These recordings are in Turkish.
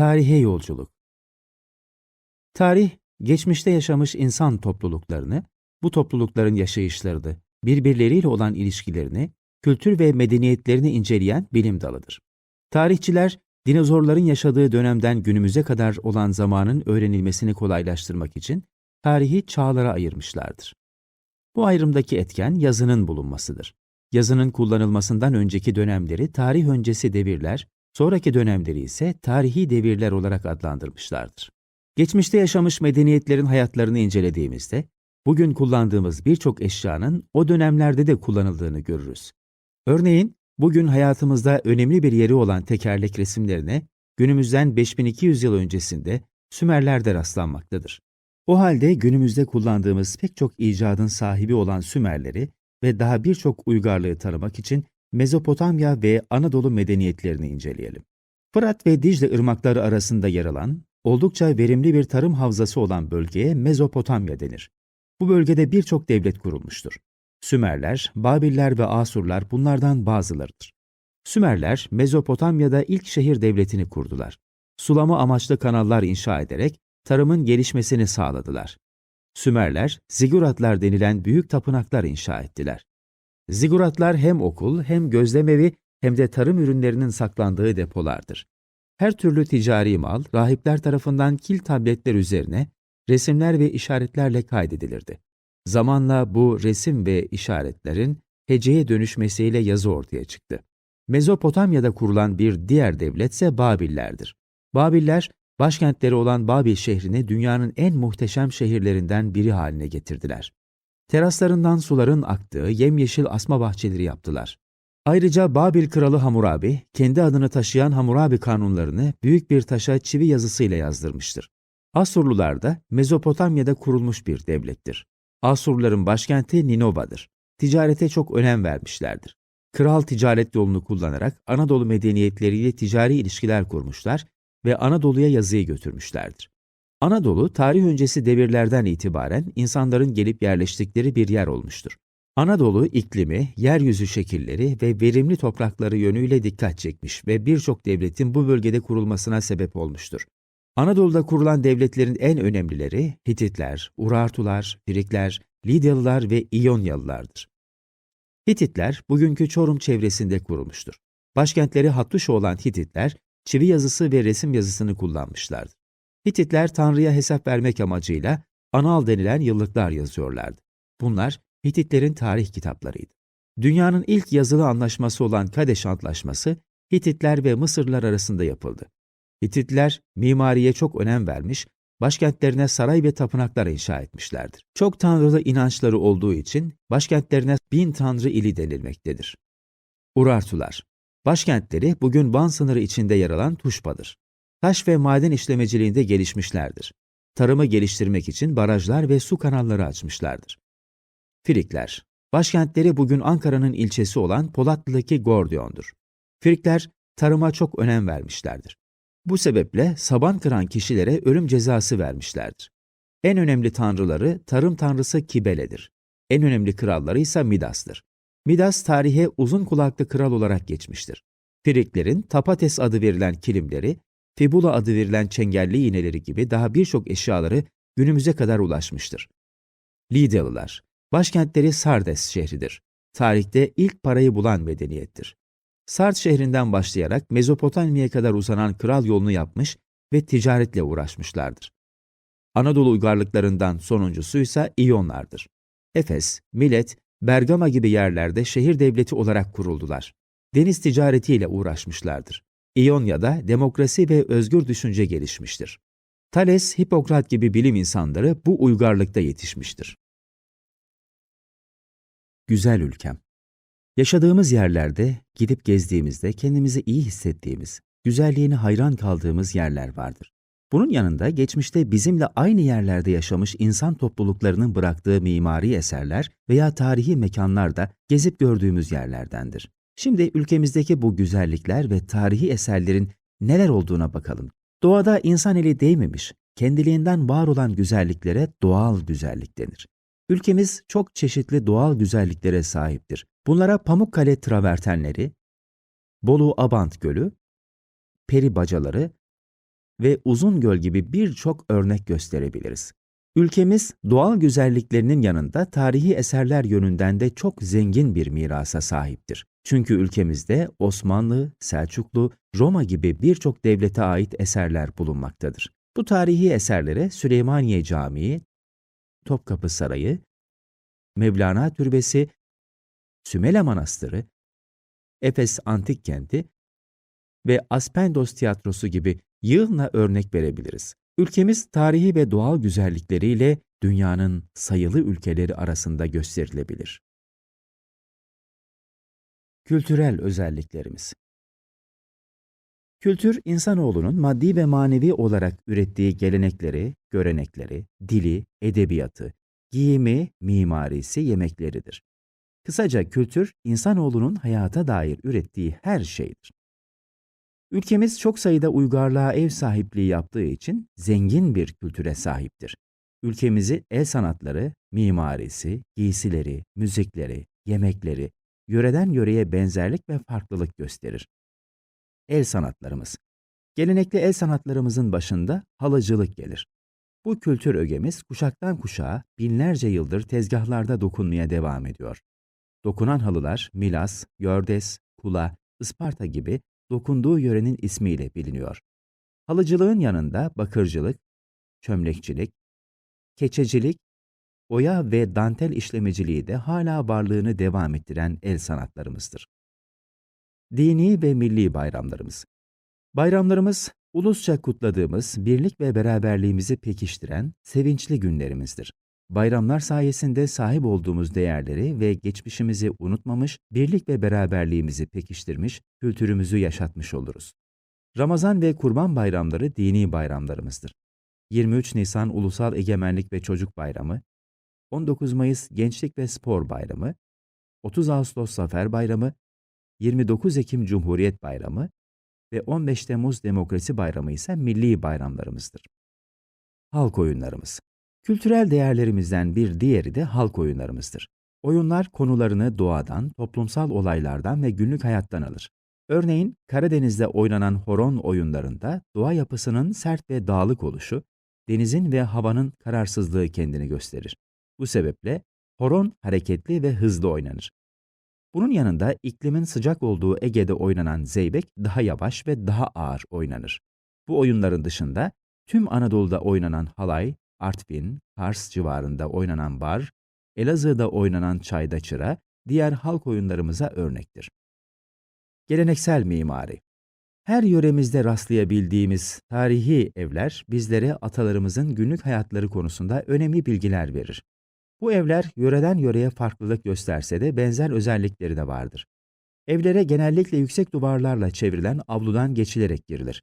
Tarihe yolculuk. Tarih, geçmişte yaşamış insan topluluklarını, bu toplulukların yaşayışlarını, birbirleriyle olan ilişkilerini, kültür ve medeniyetlerini inceleyen bilim dalıdır. Tarihçiler, dinozorların yaşadığı dönemden günümüze kadar olan zamanın öğrenilmesini kolaylaştırmak için tarihi çağlara ayırmışlardır. Bu ayrımdaki etken yazının bulunmasıdır. Yazının kullanılmasından önceki dönemleri tarih öncesi devirler, sonraki dönemleri ise tarihi devirler olarak adlandırmışlardır. Geçmişte yaşamış medeniyetlerin hayatlarını incelediğimizde, bugün kullandığımız birçok eşyanın o dönemlerde de kullanıldığını görürüz. Örneğin, bugün hayatımızda önemli bir yeri olan tekerlek resimlerine günümüzden 5200 yıl öncesinde Sümerler'de rastlanmaktadır. O halde günümüzde kullandığımız pek çok icadın sahibi olan Sümerleri ve daha birçok uygarlığı tanımak için Mezopotamya ve Anadolu medeniyetlerini inceleyelim. Fırat ve Dicle ırmakları arasında yer alan, oldukça verimli bir tarım havzası olan bölgeye Mezopotamya denir. Bu bölgede birçok devlet kurulmuştur. Sümerler, Babiller ve Asurlar bunlardan bazılarıdır. Sümerler, Mezopotamya'da ilk şehir devletini kurdular. Sulama amaçlı kanallar inşa ederek tarımın gelişmesini sağladılar. Sümerler, ziguratlar denilen büyük tapınaklar inşa ettiler. Ziguratlar hem okul, hem gözlemevi, hem de tarım ürünlerinin saklandığı depolardır. Her türlü ticari mal, rahipler tarafından kil tabletler üzerine resimler ve işaretlerle kaydedilirdi. Zamanla bu resim ve işaretlerin heceye dönüşmesiyle yazı ortaya çıktı. Mezopotamya'da kurulan bir diğer devletse Babillerdir. Babiller, başkentleri olan Babil şehrini dünyanın en muhteşem şehirlerinden biri haline getirdiler. Teraslarından suların aktığı yemyeşil asma bahçeleri yaptılar. Ayrıca Babil kralı Hamurabi, kendi adını taşıyan Hamurabi kanunlarını büyük bir taşa çivi yazısıyla yazdırmıştır. Asurlular da Mezopotamya'da kurulmuş bir devlettir. Asurluların başkenti Ninova'dır. Ticarete çok önem vermişlerdir. Kral ticaret yolunu kullanarak Anadolu medeniyetleriyle ticari ilişkiler kurmuşlar ve Anadolu'ya yazıyı götürmüşlerdir. Anadolu, tarih öncesi devirlerden itibaren insanların gelip yerleştikleri bir yer olmuştur. Anadolu iklimi, yeryüzü şekilleri ve verimli toprakları yönüyle dikkat çekmiş ve birçok devletin bu bölgede kurulmasına sebep olmuştur. Anadolu'da kurulan devletlerin en önemlileri Hititler, Urartular, Frikler, Lidyalılar ve İyonyalılardır. Hititler bugünkü Çorum çevresinde kurulmuştur. Başkentleri Hattuşa olan Hititler, çivi yazısı ve resim yazısını kullanmışlardı. Hititler Tanrı'ya hesap vermek amacıyla anal denilen yıllıklar yazıyorlardı. Bunlar Hititlerin tarih kitaplarıydı. Dünyanın ilk yazılı anlaşması olan Kadeş Antlaşması Hititler ve Mısırlılar arasında yapıldı. Hititler mimariye çok önem vermiş, başkentlerine saray ve tapınaklar inşa etmişlerdir. Çok tanrılı inançları olduğu için başkentlerine bin tanrı ili denilmektedir. Urartular Başkentleri bugün Van sınırı içinde yer alan Tuşba'dır. Taş ve maden işlemeciliğinde gelişmişlerdir. Tarımı geliştirmek için barajlar ve su kanalları açmışlardır. Frikler Başkentleri bugün Ankara'nın ilçesi olan Polatlı'daki Gordion'dur. Frikler tarıma çok önem vermişlerdir. Bu sebeple saban kıran kişilere ölüm cezası vermişlerdir. En önemli tanrıları tarım tanrısı Kibele'dir. En önemli kralları ise Midas'tır. Midas tarihe uzun kulaklı kral olarak geçmiştir. Friklerin Tapates adı verilen kilimleri, Fibula adı verilen çengelli iğneleri gibi daha birçok eşyaları günümüze kadar ulaşmıştır. Lidyalılar, başkentleri Sardes şehridir. Tarihte ilk parayı bulan medeniyettir. Sard şehrinden başlayarak Mezopotamya'ya kadar uzanan kral yolunu yapmış ve ticaretle uğraşmışlardır. Anadolu uygarlıklarından sonuncusu ise İyonlardır. Efes, Milet, Bergama gibi yerlerde şehir devleti olarak kuruldular. Deniz ticaretiyle uğraşmışlardır. İonya'da demokrasi ve özgür düşünce gelişmiştir. Thales, Hipokrat gibi bilim insanları bu uygarlıkta yetişmiştir. Güzel ülkem. Yaşadığımız yerlerde, gidip gezdiğimizde kendimizi iyi hissettiğimiz, güzelliğine hayran kaldığımız yerler vardır. Bunun yanında geçmişte bizimle aynı yerlerde yaşamış insan topluluklarının bıraktığı mimari eserler veya tarihi mekanlar da gezip gördüğümüz yerlerdendir. Şimdi ülkemizdeki bu güzellikler ve tarihi eserlerin neler olduğuna bakalım. Doğada insan eli değmemiş, kendiliğinden var olan güzelliklere doğal güzellik denir. Ülkemiz çok çeşitli doğal güzelliklere sahiptir. Bunlara Pamukkale travertenleri, Bolu Abant Gölü, peri bacaları, ve Uzungöl gibi birçok örnek gösterebiliriz. Ülkemiz doğal güzelliklerinin yanında tarihi eserler yönünden de çok zengin bir mirasa sahiptir. Çünkü ülkemizde Osmanlı, Selçuklu, Roma gibi birçok devlete ait eserler bulunmaktadır. Bu tarihi eserlere Süleymaniye Camii, Topkapı Sarayı, Mevlana Türbesi, Sümele Manastırı, Efes Antik Kenti ve Aspendos Tiyatrosu gibi yığınla örnek verebiliriz. Ülkemiz tarihi ve doğal güzellikleriyle dünyanın sayılı ülkeleri arasında gösterilebilir. Kültürel özelliklerimiz Kültür, insanoğlunun maddi ve manevi olarak ürettiği gelenekleri, görenekleri, dili, edebiyatı, giyimi, mimarisi, yemekleridir. Kısaca kültür, insanoğlunun hayata dair ürettiği her şeydir. Ülkemiz çok sayıda uygarlığa ev sahipliği yaptığı için zengin bir kültüre sahiptir. Ülkemizi el sanatları, mimarisi, giysileri, müzikleri, yemekleri, yöreden yöreye benzerlik ve farklılık gösterir. El sanatlarımız. Gelenekli el sanatlarımızın başında halıcılık gelir. Bu kültür ögemiz kuşaktan kuşağa binlerce yıldır tezgahlarda dokunmaya devam ediyor. Dokunan halılar Milas, Gördes, Kula, Isparta gibi dokunduğu yörenin ismiyle biliniyor. Halıcılığın yanında bakırcılık, çömlekçilik, keçecilik, oya ve dantel işlemeciliği de hala varlığını devam ettiren el sanatlarımızdır. Dini ve milli bayramlarımız. Bayramlarımız, ulusça kutladığımız birlik ve beraberliğimizi pekiştiren sevinçli günlerimizdir. Bayramlar sayesinde sahip olduğumuz değerleri ve geçmişimizi unutmamış, birlik ve beraberliğimizi pekiştirmiş, kültürümüzü yaşatmış oluruz. Ramazan ve Kurban bayramları dini bayramlarımızdır. 23 Nisan Ulusal Egemenlik ve Çocuk Bayramı, 19 Mayıs Gençlik ve Spor Bayramı, 30 Ağustos Zafer Bayramı, 29 Ekim Cumhuriyet Bayramı ve 15 Temmuz Demokrasi Bayramı ise milli bayramlarımızdır. Halk oyunlarımız Kültürel değerlerimizden bir diğeri de halk oyunlarımızdır. Oyunlar konularını doğadan, toplumsal olaylardan ve günlük hayattan alır. Örneğin Karadeniz'de oynanan horon oyunlarında doğa yapısının sert ve dağlık oluşu, denizin ve havanın kararsızlığı kendini gösterir. Bu sebeple horon hareketli ve hızlı oynanır. Bunun yanında iklimin sıcak olduğu Ege'de oynanan zeybek daha yavaş ve daha ağır oynanır. Bu oyunların dışında tüm Anadolu'da oynanan halay, Artvin, Kars civarında oynanan bar, Elazığ'da oynanan çayda çıra diğer halk oyunlarımıza örnektir. Geleneksel mimari Her yöremizde rastlayabildiğimiz tarihi evler bizlere atalarımızın günlük hayatları konusunda önemli bilgiler verir. Bu evler yöreden yöreye farklılık gösterse de benzer özellikleri de vardır. Evlere genellikle yüksek duvarlarla çevrilen avludan geçilerek girilir.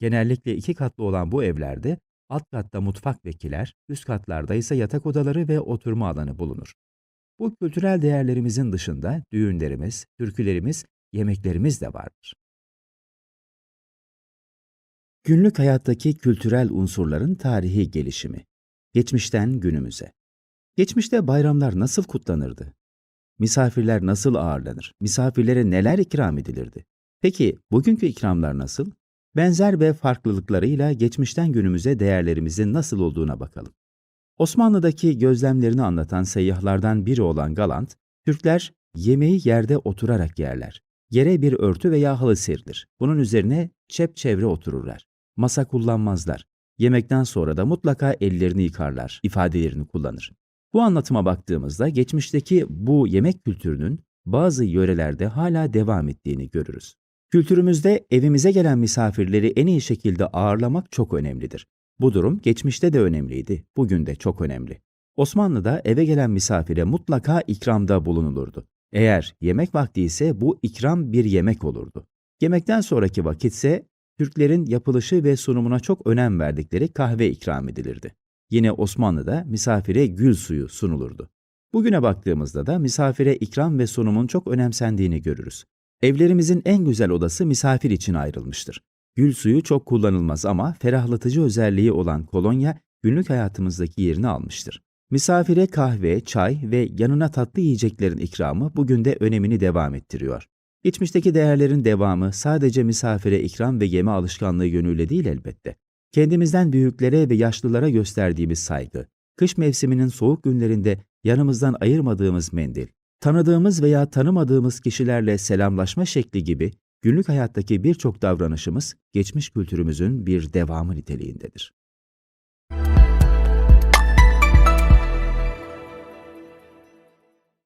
Genellikle iki katlı olan bu evlerde alt katta mutfak ve kiler, üst katlarda ise yatak odaları ve oturma alanı bulunur. Bu kültürel değerlerimizin dışında düğünlerimiz, türkülerimiz, yemeklerimiz de vardır. Günlük hayattaki kültürel unsurların tarihi gelişimi. Geçmişten günümüze. Geçmişte bayramlar nasıl kutlanırdı? Misafirler nasıl ağırlanır? Misafirlere neler ikram edilirdi? Peki bugünkü ikramlar nasıl? Benzer ve farklılıklarıyla geçmişten günümüze değerlerimizin nasıl olduğuna bakalım. Osmanlı'daki gözlemlerini anlatan seyyahlardan biri olan Galant, Türkler yemeği yerde oturarak yerler. Yere bir örtü veya halı serilir. Bunun üzerine çep çevre otururlar. Masa kullanmazlar. Yemekten sonra da mutlaka ellerini yıkarlar ifadelerini kullanır. Bu anlatıma baktığımızda geçmişteki bu yemek kültürünün bazı yörelerde hala devam ettiğini görürüz. Kültürümüzde evimize gelen misafirleri en iyi şekilde ağırlamak çok önemlidir. Bu durum geçmişte de önemliydi, bugün de çok önemli. Osmanlı'da eve gelen misafire mutlaka ikramda bulunulurdu. Eğer yemek vakti ise bu ikram bir yemek olurdu. Yemekten sonraki vakitse Türklerin yapılışı ve sunumuna çok önem verdikleri kahve ikram edilirdi. Yine Osmanlı'da misafire gül suyu sunulurdu. Bugüne baktığımızda da misafire ikram ve sunumun çok önemsendiğini görürüz. Evlerimizin en güzel odası misafir için ayrılmıştır. Gül suyu çok kullanılmaz ama ferahlatıcı özelliği olan kolonya günlük hayatımızdaki yerini almıştır. Misafire kahve, çay ve yanına tatlı yiyeceklerin ikramı bugün de önemini devam ettiriyor. Geçmişteki değerlerin devamı sadece misafire ikram ve yeme alışkanlığı yönüyle değil elbette. Kendimizden büyüklere ve yaşlılara gösterdiğimiz saygı, kış mevsiminin soğuk günlerinde yanımızdan ayırmadığımız mendil, tanıdığımız veya tanımadığımız kişilerle selamlaşma şekli gibi günlük hayattaki birçok davranışımız geçmiş kültürümüzün bir devamı niteliğindedir.